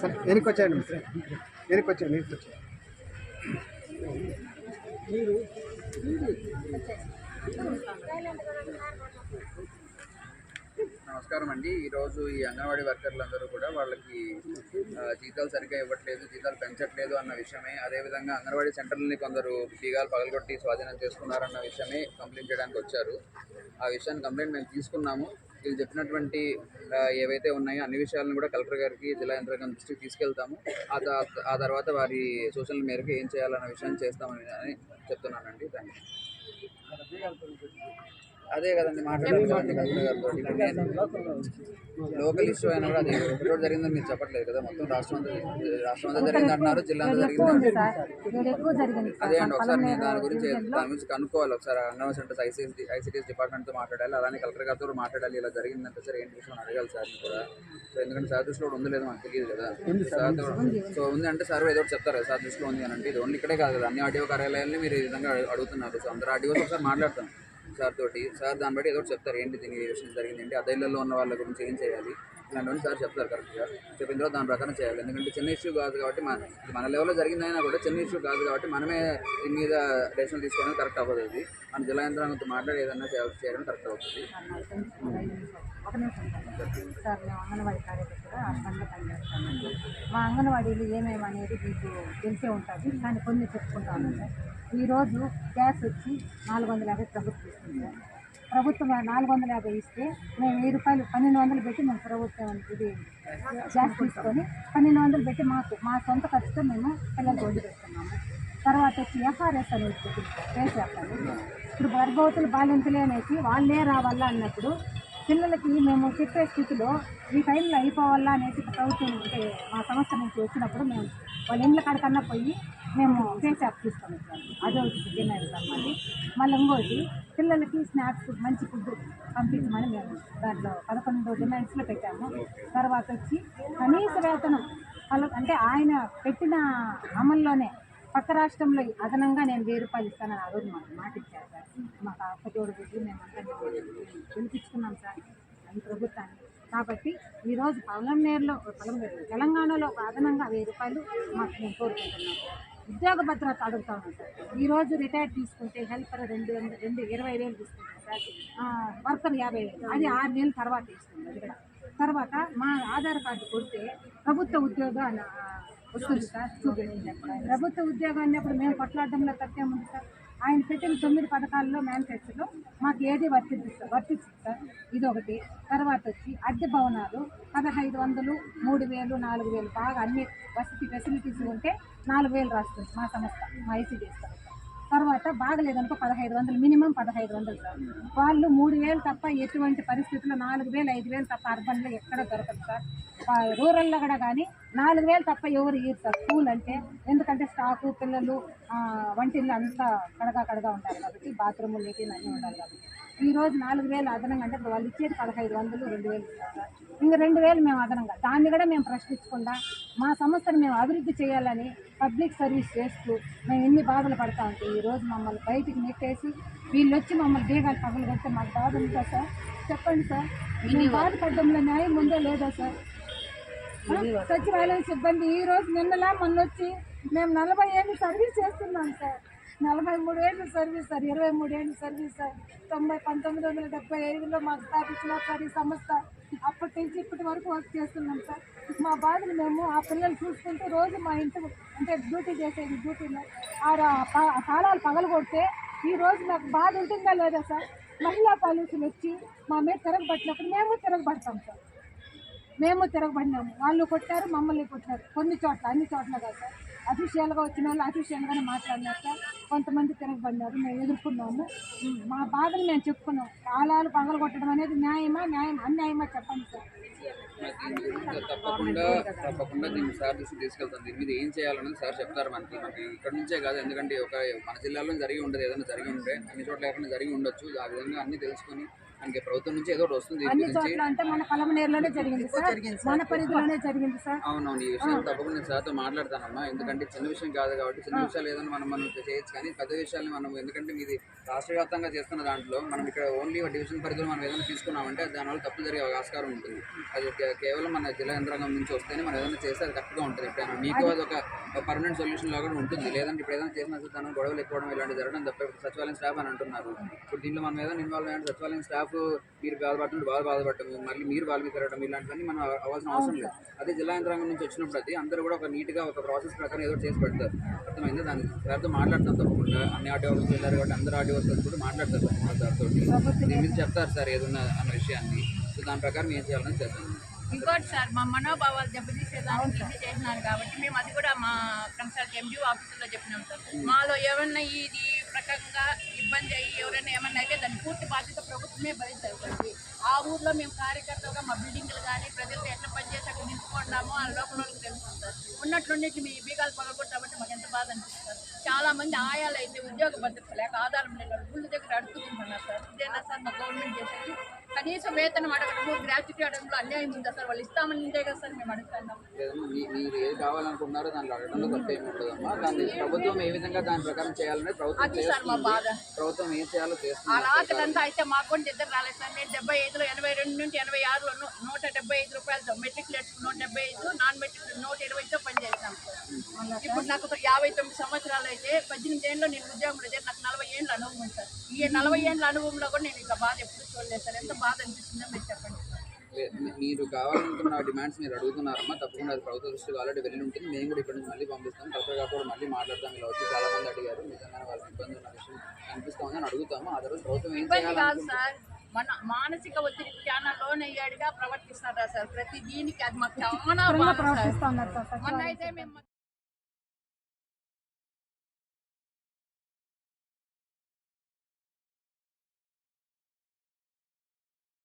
సరే వెనక్కి వచ్చాయండి వెనక్కి వచ్చాను వెనక్కి వచ్చాను నమస్కారం అండి. ఈరోజు ఈ అంగన్వాడీ వర్కర్లందరూ కూడా వాళ్ళకి జీతాలు సరిగ్గా ఇవ్వట్లేదు జీతాలు పెంచట్లేదు అన్న విషయమే. అదేవిధంగా అంగన్వాడీ సెంటర్లని కొందరు బీగాలు పగలగొట్టి స్వాధీనం చేసుకున్నారన్న విషయమే కంప్లైంట్ చేయడానికి వచ్చారు. ఆ విషయాన్ని కంప్లైంట్ మేము తీసుకున్నాము. వీళ్ళు చెప్పినటువంటి ఏవైతే ఉన్నాయో అన్ని విషయాలను కూడా కలెక్టర్ గారికి జిల్లా యంత్రాంగం దృష్టికి తీసుకెళ్తాము. ఆ తర్వాత వారి సూచనల మేరకు ఏం చేయాలన్న విషయాన్ని చేస్తామని అని చెప్తున్నానండి. థ్యాంక్ యూ అదే కదండి నేను లోకల్ ఇష్యూ అయినా కూడా అది ఎక్కడ జరిగిందని మీరు చెప్పట్లేదు కదా మొత్తం రాష్ట్రం అంతా రాష్ట్రం అంతా జరిగింది అంటున్నారు జిల్లా అంతా జరిగింది అదే అండి ఒకసారి నేను దాని గురించి దాని గురించి కనుక్కోవాలి ఒకసారి. అంగన్వాడీ సెంటర్స్ ఐసీఎస్ ఐసీటీఎస్ డిపార్ట్మెంట్తో మాట్లాడాలి అలానే కలెక్టర్ గారితో కూడా మాట్లాడాలి ఇలా జరిగిందంటే సార్ ఏంటి విషయం అని అడగాలి సార్ కూడా. సో ఎందుకంటే సార్ దృష్టిలో కూడా ఉంది లేదు మనకు తెలియదు కదా. సో ఉంది అంటే సార్ ఏదో ఒకటి చెప్తారు కదా, సార్ దృష్టిలో ఉంది అని అంటే ఇది ఓన్లీ ఇక్కడే కాదు కదా అన్ని ఆడియో కార్యాలయాలని మీరు ఈ విధంగా అడు- అడుగుతున్నారు. సో అందరూ ఆడియోస్ ఒకసారి మాట్లాడతాం. సార్ తోటి. సార్ దాన్ని బట్టి ఏదో ఒకటి చెప్తారు. ఏంటి దీని విషయం జరిగింది? ఏంటి? అదే ఉన్న వాళ్ళ గురించి ఏం చేయాలి? ఇలాంటివన్నీ సార్ చెప్తారు కరెక్ట్గా చెప్పిన తర్వాత దాని ప్రకారం చేయాలి. ఎందుకంటే చిన్న ఇష్యూ కాదు కాబట్టి మన మన లెవెల్లో జరిగిందైనా కూడా చిన్న ఇష్యూ కాదు కాబట్టి మనమే దీని మీద డెసిషన్ తీసుకోవడం కరెక్ట్ అవ్వదు అది మన జిల్లా యంత్రాంగంతో మాట్లాడి ఏదైనా చేయడం కరెక్ట్ అవుతుంది. ఒక నిమిషం సార్. మేము అంగన్వాడీ కార్యకర్తగా పనిచేస్తామండి. మా అంగన్వాడీలు ఏమేమి అనేది మీకు తెలిసే ఉంటుంది. కానీ కొన్ని చెప్పుకుంటాను సార్. ఈరోజు గ్యాస్ వచ్చి నాలుగు వందల యాభై ప్రభుత్వం ఇస్తుంది. ప్రభుత్వం నాలుగు వందల యాభై ఇస్తే మేము వెయ్యి రూపాయలు పన్నెండు వందలు పెట్టి మేము ప్రభుత్వం ఇది గ్యాస్ తీసుకొని పన్నెండు వందలు పెట్టి మాకు మా సొంత ఖర్చుతో మేము పిల్లలకు వండి పెడుతున్నాము. తర్వాత వచ్చి ఎఫ్ఆర్ఎస్ అనేది పెట్టింది వేసేస్తాను ఇప్పుడు గర్భవతులు బాలింతలే అనేసి వాళ్ళే రావాలా అన్నప్పుడు పిల్లలకి మేము చెప్పే స్థితిలో ఈ టైంలో అయిపోవాలా అనేసి ప్రభుత్వం ఉంటే మా సంస్థ నుంచి వచ్చినప్పుడు మేము వాళ్ళ ఇండ్ల కాడికన్నా పోయి మేము ఫేస్ యాప్ తీసుకొని వచ్చాము అదే డిన్నర్ డిమాండ్ మళ్ళీ మళ్ళీ ఇంకోటి పిల్లలకి స్నాక్స్ మంచి ఫుడ్ పంపించమని మేము దాంట్లో పదకొండు డిమాండ్స్లో పెట్టాము. తర్వాత వచ్చి కనీస వేతనం వాళ్ళ అంటే ఆయన పెట్టిన అమల్లోనే పక్క రాష్ట్రంలో అదనంగా నేను వెయ్యి రూపాయలు ఇస్తానని ఆ రోజు మాకు మాట ఇచ్చారు సార్. మాకు ఆ ఒక్కటోడు పెట్టి మేము అంతా సార్ అని ప్రభుత్వాన్ని. కాబట్టి ఈరోజు పొలంనేరులో పొలంనేరు తెలంగాణలో ఒక అదనంగా వెయ్యి రూపాయలు మాకు నేను కోరుకుంటున్నాం. ఉద్యోగ భద్రత అడుగుతా ఉన్నాం సార్. ఈరోజు రిటైర్ తీసుకుంటే హెల్పర్ రెండు రెండు ఇరవై వేలు తీసుకుంటాం సార్. వర్కర్ యాభై వేలు అది ఆరు నెలల తర్వాత ఇస్తుంది అది కూడా తర్వాత మా ఆధార్ కార్డు కొడితే ప్రభుత్వ ఉద్యోగం వస్తుంది సార్ ప్రభుత్వ ఉద్యోగాన్ని అప్పుడు మేము కొట్లాడడంలో తప్పేముంది సార్? ఆయన పెట్టిన తొమ్మిది పథకాల్లో మేనిఫెస్టోలో మాకు ఏది వర్తిస్తుంది వర్తిస్తుంది సార్. ఇది ఒకటి. తర్వాత వచ్చి అద్దె భవనాలు పదహైదు వందలు మూడు వేలు నాలుగు వేలు బాగా అన్ని వసతి ఫెసిలిటీస్ ఉంటే నాలుగు వేలు రాస్తుంది మా సంస్థ మా ఐసీడీ తర్వాత బాగలేదనుకో పదహైదు వందలు మినిమం పదహైదు వందలు. సార్ వాళ్ళు మూడు వేలు తప్ప ఎటువంటి పరిస్థితుల్లో నాలుగు వేలు ఐదు వేలు తప్ప అర్బన్లో ఎక్కడ దొరకదు సార్. రూరల్లో కూడా కానీ నాలుగు వేలు తప్ప ఎవరు ఇయ్యరు సార్. స్కూల్ అంటే ఎందుకంటే స్టాకు పిల్లలు ఆ, వంటిల్లు అంతా కడగా కడగా ఉంటారు కాబట్టి బాత్రూమ్ నీటిని అన్నీ ఉండాలి కాబట్టి. ఈ రోజు నాలుగు వేలు అదనంగా అంటే వాళ్ళు ఇచ్చేది పదహైదు వందలు రెండు వేలు ఇస్తారు సార్. ఇంకా రెండు వేలు మేము అదనంగా. దాన్ని కూడా మేము ప్రశ్నించకుండా మా సంస్థను మేము అభివృద్ధి చేయాలని పబ్లిక్ సర్వీస్ చేస్తూ మేము ఎన్ని బాధలు పడతా ఉంటే ఈ రోజు మమ్మల్ని బయటికి నెట్టేసి వీళ్ళు వచ్చి మమ్మల్ని బీగాలు పగలు కొడితే మాకు బాధ ఉందా సార్? చెప్పండి సార్. మేము బాధపడడంలో న్యాయం ఉందో లేదో సార్? సచివాలయం సిబ్బంది ఈ రోజు నిన్నలా మొన్న వచ్చి మేము నలభై ఏళ్ళు సర్వీస్ చేస్తున్నాం సార్. నలభై మూడు ఏళ్ళు సర్వీస్ సార్ ఇరవై మూడు ఏళ్ళు సర్వీస్ సార్. తొంభై పంతొమ్మిది వందల డెబ్బై ఐదులో మాకు స్థాపించిన సార్ ఈ సంస్థ. అప్పటి నుంచి ఇప్పటి వరకు వర్క్ చేస్తున్నాం సార్. మా బాధలు మేము ఆ పిల్లలు చూసుకుంటూ రోజు మా ఇంటి అంటే డ్యూటీ చేసేది డ్యూటీలో ఆ కాలాలు ప- ఆ తాళాలు పగలగొడితే ఈ రోజు నాకు బాధ ఉంటుందా లేదా సార్? మహిళా పాలసీలు వచ్చి మా మీద తిరగబట్టినప్పుడు మేము తిరగబడతాం సార్. మేము తిరగబడినాము. వాళ్ళు కొట్టారు మమ్మల్ని కొట్టారు. కొన్ని చోట్ల అన్ని చోట్ల కాదు సార్. అఫీషియల్గా వచ్చిన వాళ్ళు అఫీషియల్గానే మాట్లాడినాక కొంతమంది తిరగబడినారు మేము ఎదుర్కొన్నాము. మా బాధలు మేము చెప్పుకున్నాం. కాలాలు పగలు కొట్టడం అనేది న్యాయమా న్యాయం అన్యాయమా చెప్పండి సార్. తప్పకుండా తప్పకుండా దీన్ని సార్ దృష్టి తీసుకెళ్తాం దీని మీద ఏం చేయాలనేది సార్ చెప్తారు మనకి. మనకి ఇక్కడ నుంచే కాదు ఎందుకంటే ఒక మన జిల్లాలో జరిగి ఉండదు. ఏదైనా జరిగి ఉంటే అన్ని చోట్ల ఎక్కడైనా జరిగి ఉండొచ్చు. ఆ విధంగా అన్ని తెలుసుకొని మనకి ప్రభుత్వం నుంచి ఏదో వస్తుంది అన్ని చోట్ల అంటే మన పలమనేరులోనే జరిగింది సార్. మన పరిధిలోనే జరిగింది సార్. అవునవును ఈ విషయం తప్పకుండా నేను సార్తో మాట్లాడతానమ్మా. ఎందుకంటే చిన్న విషయం కాదు కాబట్టి చిన్న విషయాలు ఏదైనా మనం మనం చేయొచ్చు కానీ పెద్ద విషయాలు మనం ఎందుకంటే మీది రాష్ట్ర వ్యాప్తంగా చేస్తున్న దాంట్లో మనం ఇక్కడ ఓన్లీ డివిజన్ పరిధిలో మనం ఏదైనా తీసుకున్నామంటే దానివల్ల తప్పు జరిగే ఆస్కారం ఉంటుంది. అది కేవలం మన జిల్లా యంత్రాంగం నుంచి వస్తేనే మనం ఏదైనా చేస్తే అది కరెక్ట్గా ఉంటుంది. ఎప్పుడైనా మీకు అది ఒక పర్మనెంట్ సొల్యూషన్ లాగా ఉంటుంది. లేదంటే ఇప్పుడు ఏదైనా చేసిన దాని గొడవలు ఎక్కువడం ఇలాంటి జరగడం తప్ప సచివాలయం స్టాఫ్ అని అంటున్నారు. ఇప్పుడు దీంట్లో మనం ఏదైనా ఇన్వాల్వ్ అయ్యాలి సచివాలయం స్టాఫ్ మీరు బాధపడుతుంటే బాగా బాధపడటం మళ్ళీ మీరు వాళ్ళ మీద తిరగడం ఇలాంటివన్నీ మనం అవ్వాల్సిన అవసరం లేదు. అదే జిల్లా యంత్రాంగం నుంచి వచ్చినప్పుడు అది అందరూ కూడా ఒక నీట్గా ఒక ప్రాసెస్ ప్రకారం ఏదో చేసి పెడతారు. అర్థమైంది? దాని సార్తో మాట్లాడతాం తప్పకుండా. అన్ని ఆర్టీఓస్ వెళ్ళారు కాబట్టి అందరు ఆర్టీఓస్ కూడా మాట్లాడతారు తప్పకుండా సార్తో దీని మీద చెప్తారు సార్ ఏదన్నా అన్న విషయాన్ని. సో దాని ప్రకారం ఏం చేయాలని చేద్దాం. ఇంకోటి సార్ మా మనోభావాలు దెబ్బతీసేదానికి ఇది చేసినారు కాబట్టి మేము అది కూడా మా కన్సల్ట్ ఎండిఓ ఆఫీసులో చెప్పినాం సార్. మాలో ఏమన్నా ఇది రకంగా ఇబ్బంది అయ్యి ఎవరైనా ఏమన్నా అయితే దాని పూర్తి బాధ్యత ప్రభుత్వమే భరించాలి ఆ ఊర్లో మేము కార్యకర్తలుగా మా బిల్డింగ్లు కానీ ప్రజలతో ఎట్లా పనిచేసి అక్కడ నిలుపుకున్నామో ఆ లోపల వాళ్ళకి తెలుస్తుంది. సార్ ఉన్నట్లుండి మీ బీగాలు పగలగొట్టామంటే మాకు ఎంత బాధ అనిపిస్తుంది. చాలా మంది ఆయాలు అయితే ఉద్యోగ భద్రత లేక ఆధారం లేని వాళ్ళు ఊళ్ళ దగ్గర అడుగుతుంటున్నారు సార్. ఇదేనా సార్ మా గవర్నమెంట్ చేసేది? కనీసం వేతనం అడగడము గ్రాట్యుటీ అడగడంలో అన్యాయం ఉందా సార్? వాళ్ళు ఇస్తామని ఉందే కదా సార్ మేము అడుగుతున్నాం లేదమ్మా మీ- మీరు ఏది కావాలనుకుంటున్నారో దాంట్లో అడగడంలో తప్ప ఏమి ఉండదమ్మా. దాన్ని ప్రభుత్వం ఏ విధంగా దాని ప్రకారం ప్రభుత్వం సార్ మా బాధ. ప్రభుత్వం ఏం చేయాలో ఆ అయితే మాకు కూడా నిద్ర రాలేదు సార్. నేను డెబ్బై ఐదులో ఎనభై రెండు నుంచి ఎనభై ఆరులో నూట డెబ్బై ఐదు రూపాయలతో మెట్రిక్ నేర్చుకుని నూట డెబ్బై ఐదు నాన్ మెట్రిక్ నూట ఇరవైతో సార్ ఇప్పుడు నాకు ఒక యాభై తొమ్మిది సంవత్సరాలు అయితే పద్దెనిమిది ఏళ్ళలో నేను ఉద్యోగం లేదు నాకు నలభై ఏళ్ళ అనుభవం ఉంది సార్. ఈ నలభై ఏళ్ళ అనుభవంలో కూడా నేను ఇంకా బాధ ఎప్పుడు చూడలేదు సార్. ఎంత బాధ అనిపిస్తుందో మీరు చెప్పండి మీరు కావాలనుకున్న డిమాండ్స్ మీరు అడుగుతున్నారమ్మా. తప్పకుండా అది ప్రభుత్వ దృష్టికి ఆల్రెడీ వెళ్ళి ఉంటుంది. మేము కూడా ఇక్కడ నుంచి మళ్ళీ పంపిస్తాం. కలెక్టర్ గారు కూడా మళ్ళీ మాట్లాడతాం ఇలా వచ్చి చాలా మంది అడిగారు. నిజంగానే వాళ్ళకి ఇబ్బంది ఉన్న విషయం కనిపిస్తామని అడుగుతాము. ఆ తర్వాత ప్రభుత్వం ఏం చేయాలనుకుంటుంది? సార్. మన మానసిక ఒత్తిడికి చాలా లోన్ అయ్యాడుగా ప్రవర్తిస్తున్నారా సార్? ప్రతి దీనికి అది మాకు చాలా మొన్న అయితే మేము